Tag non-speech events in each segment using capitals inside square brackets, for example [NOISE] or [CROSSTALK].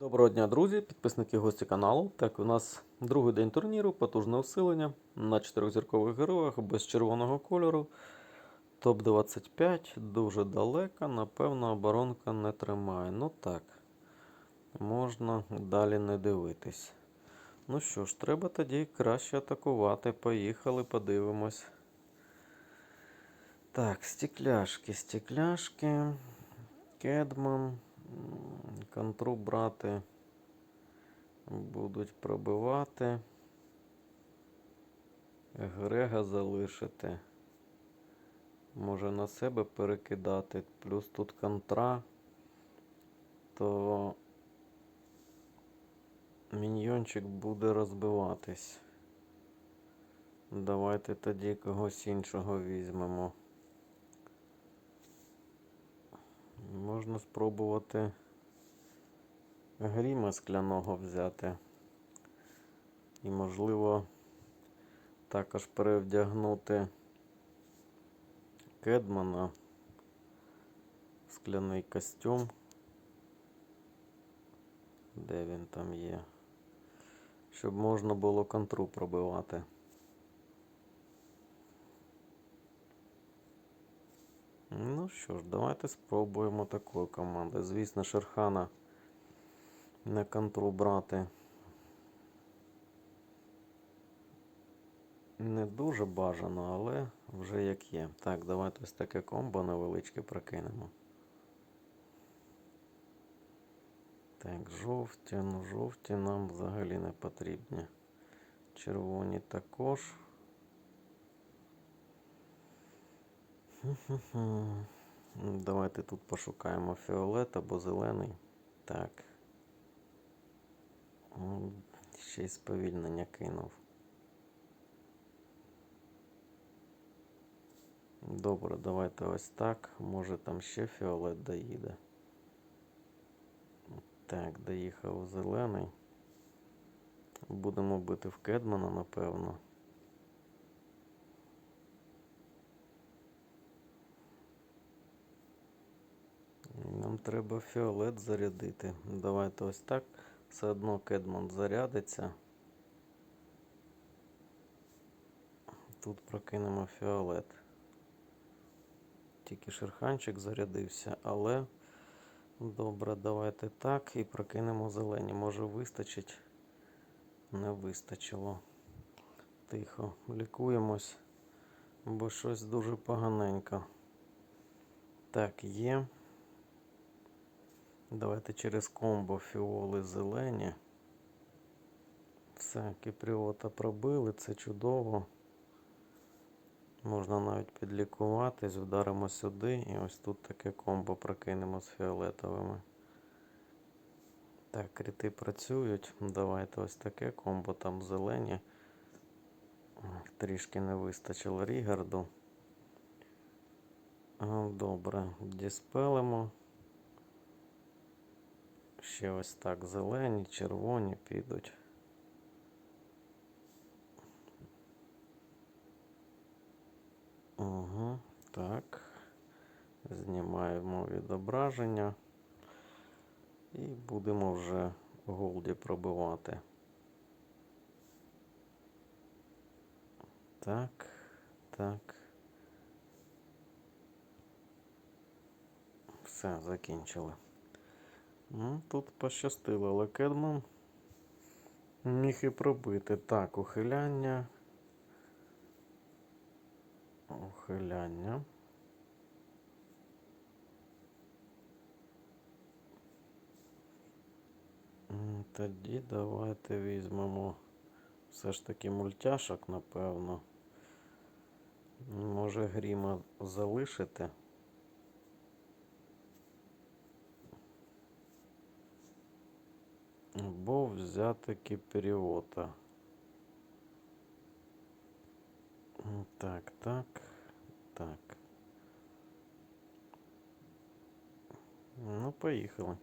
Доброго дня, друзі, підписники гості каналу. Так, у нас другий день турніру, потужне усилення на чотирьохзіркових героях без червоного кольору. Топ-25, дуже далека, напевно, оборонка не тримає. Ну так, можна далі не дивитись. Ну що ж, треба тоді краще атакувати. Поїхали, подивимось. Так, стекляшки, стекляшки. Кедман. Контру брати. Будуть пробивати. Грега залишити. Може на себе перекидати. Плюс тут контра. То міньйончик буде розбиватись. Давайте тоді когось іншого візьмемо. Можна спробувати гріма скляного взяти. І, можливо, також перевдягнути Кедмана скляний костюм. Де він там є? Щоб можна було контру пробивати. Ну що ж, давайте спробуємо такої команди. Звісно, Шерхана на контру брати. Не дуже бажано, але вже як є. Так, давайте ось таке комбо невеличке прокинемо. Так, жовті, ну жовті нам взагалі не потрібні. Червоні також. Давайте тут пошукаємо фіолет або зелений. Так. М, Ще й сповільнення кинув. Добре, давайте ось так. Може там ще фіолет доїде. Так, доїхав зелений. Будемо бити в Кедмана, напевно. Нам треба фіолет зарядити. Давайте ось так. Все одно Кедман зарядиться. Тут прокинемо фіолет. Тільки шерханчик зарядився, але добре, давайте так і прокинемо зелені. Може вистачить? Не вистачило. Тихо. Лікуємось, бо щось дуже поганенько. Так, є. Давайте через комбо фіоли зелені. Все, кіпріота пробили, це чудово. Можна навіть підлікуватись, вдаримо сюди і ось тут таке комбо прокинемо з фіолетовими. Так, кріти працюють. Давайте ось таке комбо там зелені. Трішки не вистачило Рігарду. Добре, діспелимо. Ще ось так зелені, червоні підуть. Угу, так. Знімаємо відображення. І будемо вже голді пробивати. Так, так. Все, закінчили. Ну, тут пощастило, але Кедман міг і пробити. Так, ухиляння. Ухиляння. Тоді давайте візьмемо все ж таки мультяшок, напевно. Може гріма залишити. Або взяти кіпіріота. Так, так, так. Ну, поїхали.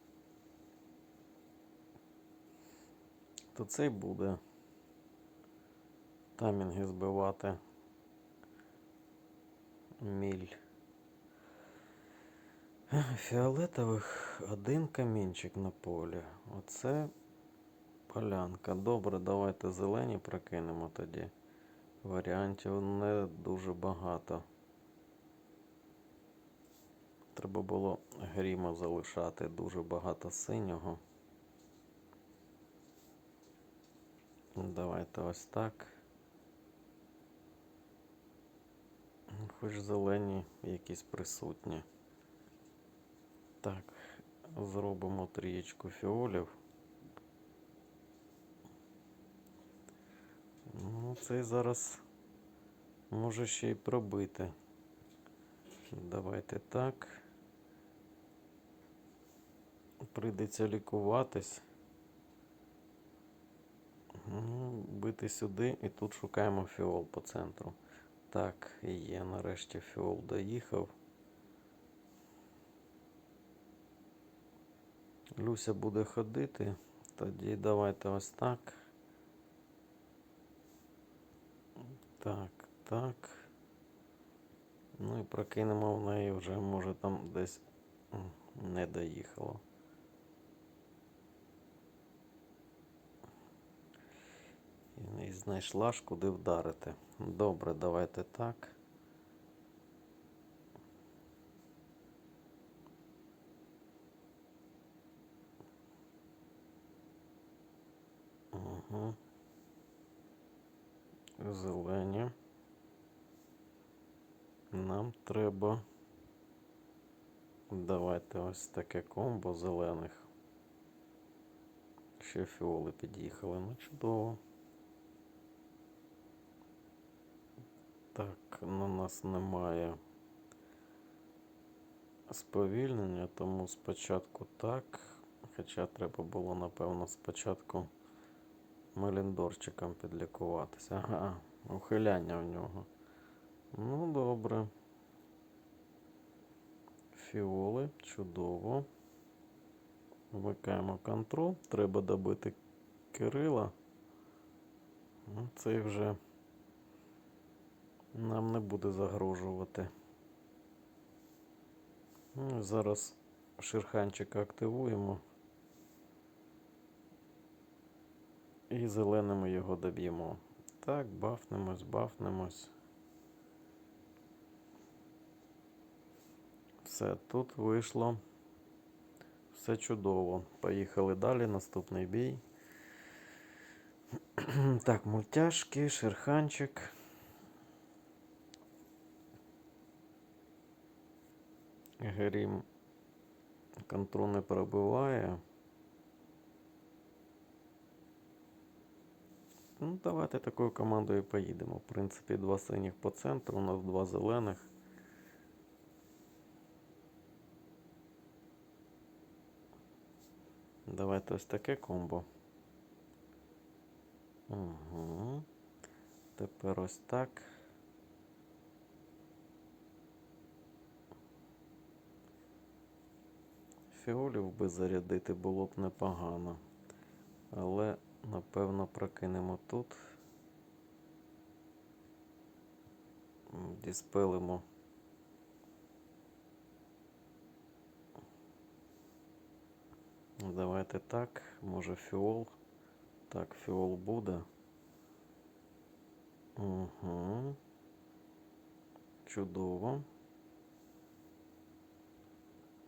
То цей буде таймінги збивати. Міль. Фіолетових один камінчик на полі. Оце полянка. Добре, давайте зелені прокинемо тоді. Варіантів не дуже багато. Треба було гріма залишати дуже багато синього. Давайте ось так. Хоч зелені якісь присутні. Так, зробимо трієчку фіолів. Ну, цей зараз може ще й пробити. Давайте так. Прийдеться лікуватись. Ну, бити сюди і тут шукаємо фіол по центру. Так, є, нарешті фіол доїхав. Люся буде ходити. Тоді давайте ось так. Так, так. Ну і прокинемо в неї вже, може там десь не доїхало. І- І знайшла ж куди вдарити. Добре, давайте так. Угу. Зелені. Нам треба. Давайте ось таке комбо зелених. Ще фіоли під'їхали. Ну чудово. Так, на нас немає сповільнення, тому спочатку так. Хоча треба було, напевно, спочатку меліндорчиком підлікуватися. Ага, ухиляння в нього. Ну, добре. Фіоли, чудово. Вмикаємо контрол. Треба добити Кирила. Ну, Цей вже нам не буде загрожувати. Ну, зараз шерханчика активуємо. І зеленими його доб'ємо. Так, бафнемось, бафнемось. Все, тут вийшло. Все чудово. Поїхали далі. Наступний бій. [CLEARS THROAT] Так, мультяшки, шерханчик. Грім контроль не пробиває. Ну, давайте такою командою поїдемо. В принципі, два синіх по центру, у нас два зелених. Давайте ось таке комбо. Угу. Тепер ось так. Фіолів би зарядити було б непогано. Але, напевно, прокинемо тут. Діспелимо. Давайте так. Може фіол. Так, фіол буде. Угу. Чудово.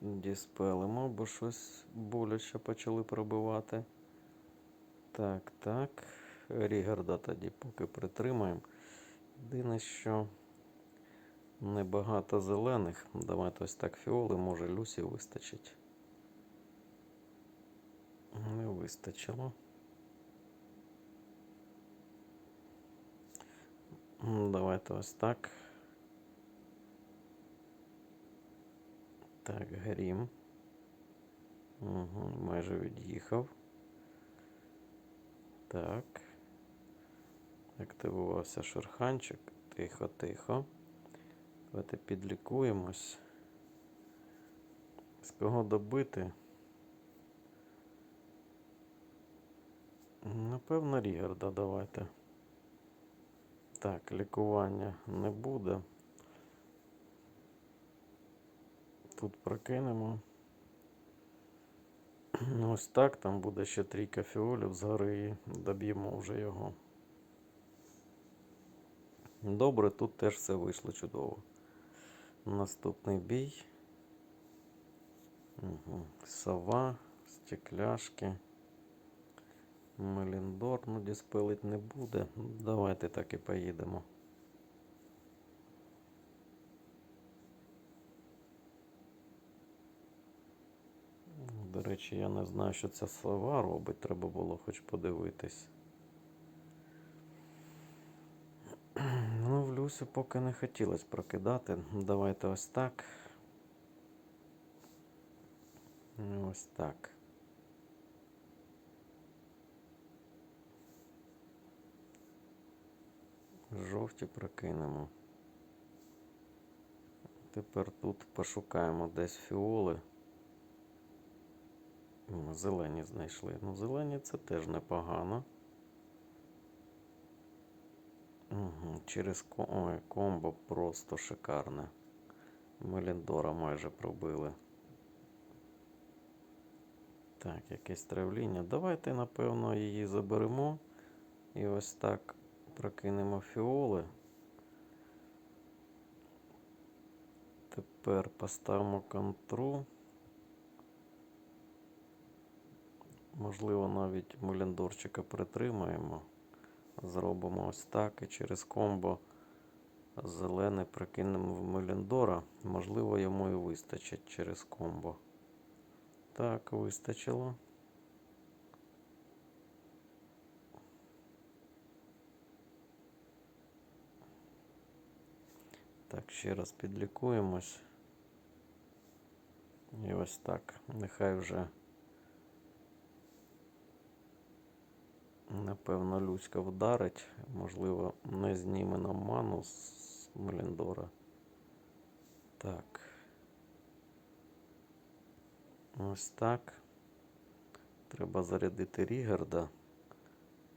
Діспелимо, бо щось боляче почали пробивати. Так, так. Рігарда тоді поки притримаємо. Єдине, що небагато зелених. Давайте ось так фіоли, може Люсі вистачить. Не вистачило. Давайте ось так. Так, грім. Угу, майже від'їхав. Так. Активувався шерханчик. Тихо, тихо. Давайте підлікуємось. З кого добити? Напевно, Рігарда давайте. Так, лікування не буде. тут прокинемо. Ось так, там буде ще трійка фіолів згори і доб'ємо вже його. Добре, тут теж все вийшло чудово. Наступний бій. Угу. Сова, стекляшки. Меліндор, ну діспелить не буде. Давайте так і поїдемо. До речі, я не знаю, що ця сова робить, треба було хоч подивитись. [CLEARS THROAT] Ну, в Люсю поки не хотілося прокидати. Давайте ось так. Ось так. Жовті прокинемо. Тепер тут пошукаємо десь фіоли. М, Зелені знайшли. Ну, зелені це теж непогано. Угу. Через ко... Ой, комбо просто шикарне. Меліндора майже пробили. Так, якесь травління. Давайте, напевно, її заберемо. І ось так прокинемо фіоли. Тепер поставимо контру. Можливо, навіть муліндорчика притримаємо. Зробимо ось так і через комбо зелений прикинемо в Меліндора. Можливо, йому і вистачить через комбо. Так, вистачило. Так, ще раз підлікуємось. І ось так. Нехай вже. Напевно, Люська вдарить. Можливо, не зніме нам ману з Меліндора. Так. Ось так. Треба зарядити Рігарда,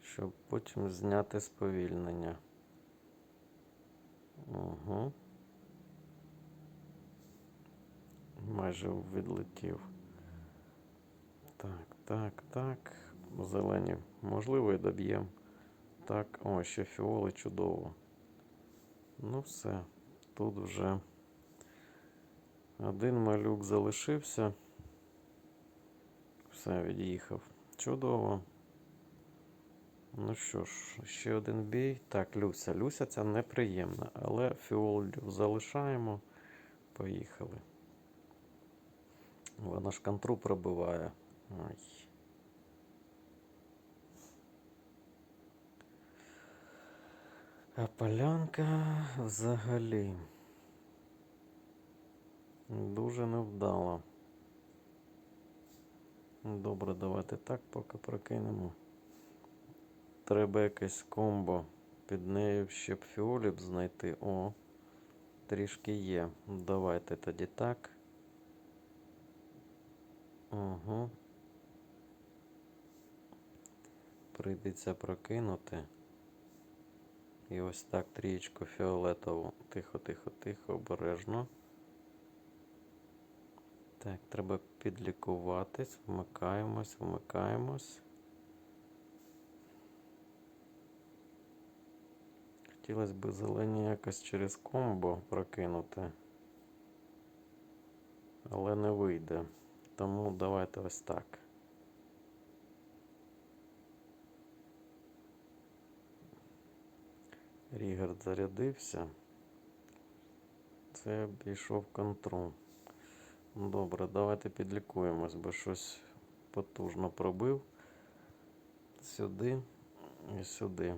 щоб потім зняти сповільнення. Угу. Майже відлетів. Так, так, так. Зелені. Можливо, і доб'ємо. Так, о, ще фіоли чудово. Ну все. Тут вже один малюк залишився. Все, від'їхав. Чудово. Ну що ж, ще один бій. Так, Люся. Люся ця неприємна, але фіолів залишаємо. Поїхали. Вона ж контру пробиває. Ай. А полянка взагалі дуже невдала. Добре, давайте так поки прокинемо. Треба якесь комбо. Під нею ще б фіоліп знайти. О, трішки є. Давайте тоді так. Угу. Прийдеться прокинути. І ось так трієчку фіолетову. Тихо, тихо, тихо, обережно. Так, треба підлікуватись, вмикаємось, вмикаємось. Хотілося б зелені якось через комбо прокинути. Але не вийде. Тому давайте ось так. Рігард зарядився. Це обійшов контру. Добре, давайте підлікуємось, бо щось потужно пробив. Сюди і сюди.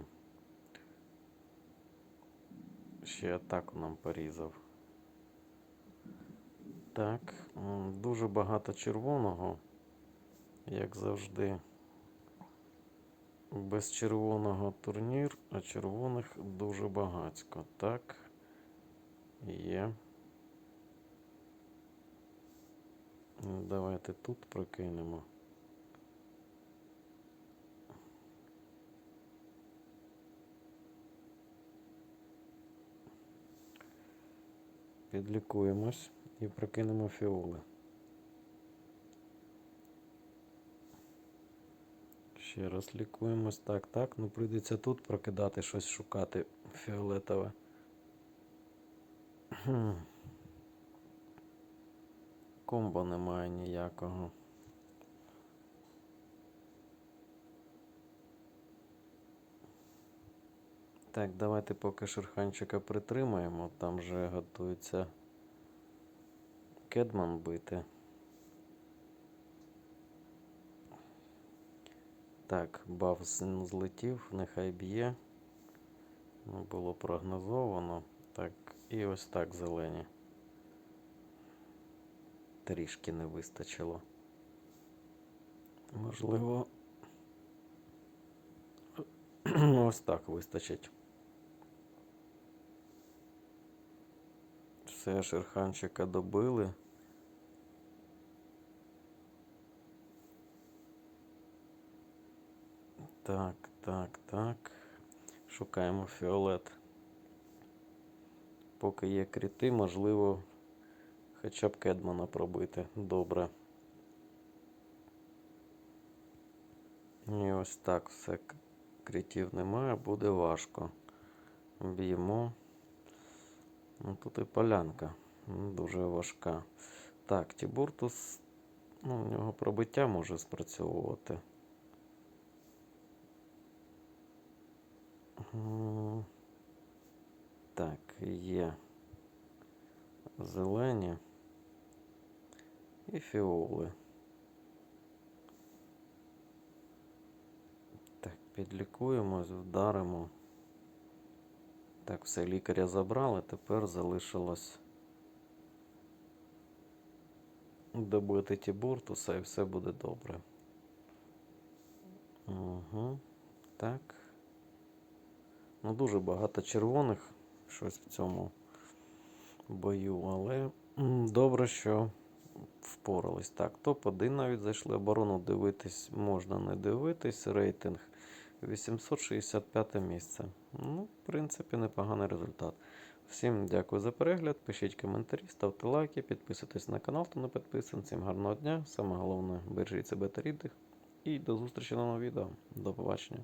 Ще атаку нам порізав. Так, дуже багато червоного, як завжди. Без червоного турнір, а червоних дуже багатько. Так. Є. Давайте тут прокинемо. Підлікуємось. І прокинемо фіоли. Ще раз лікуємось. Так, так. Ну прийдеться тут прокидати щось шукати фіолетове. Хм. Комбо немає ніякого. Так, давайте поки шерханчика притримаємо. Там вже готується кедман бити. Так, баф злетів, нехай б'є. Ну, було прогнозовано. Так, і ось так зелені. Трішки не вистачило. Можливо. [CLEARS THROAT] Ось так вистачить. Все, шерханчика добили. Так, так, так. Шукаємо фіолет. Поки є кріти, можливо, хоча б кедмана пробити. Добре. І ось так все. Крітів немає, буде важко. Б'ємо. Ну, тут і полянка. Дуже важка. Так, Тібуртус. Ну, у нього пробиття може спрацьовувати. Так, є зелені і фіоли. Так, підлікуємось, вдаримо. Так, все, лікаря забрали, тепер залишилось добити Тібуртуса і все буде добре. Угу. Так. Ну, дуже багато червоних щось в цьому бою, але добре, що впорались. Так, топ-1 навіть зайшли. Оборону дивитись можна не дивитись. Рейтинг 865 місце. Ну, в принципі, непоганий результат. Всім дякую за перегляд. Пишіть коментарі, ставте лайки, підписуйтесь на канал, хто не підписаний. Всім гарного дня. Саме головне, бережіть себе та рідних. І до зустрічі на новому відео. До побачення.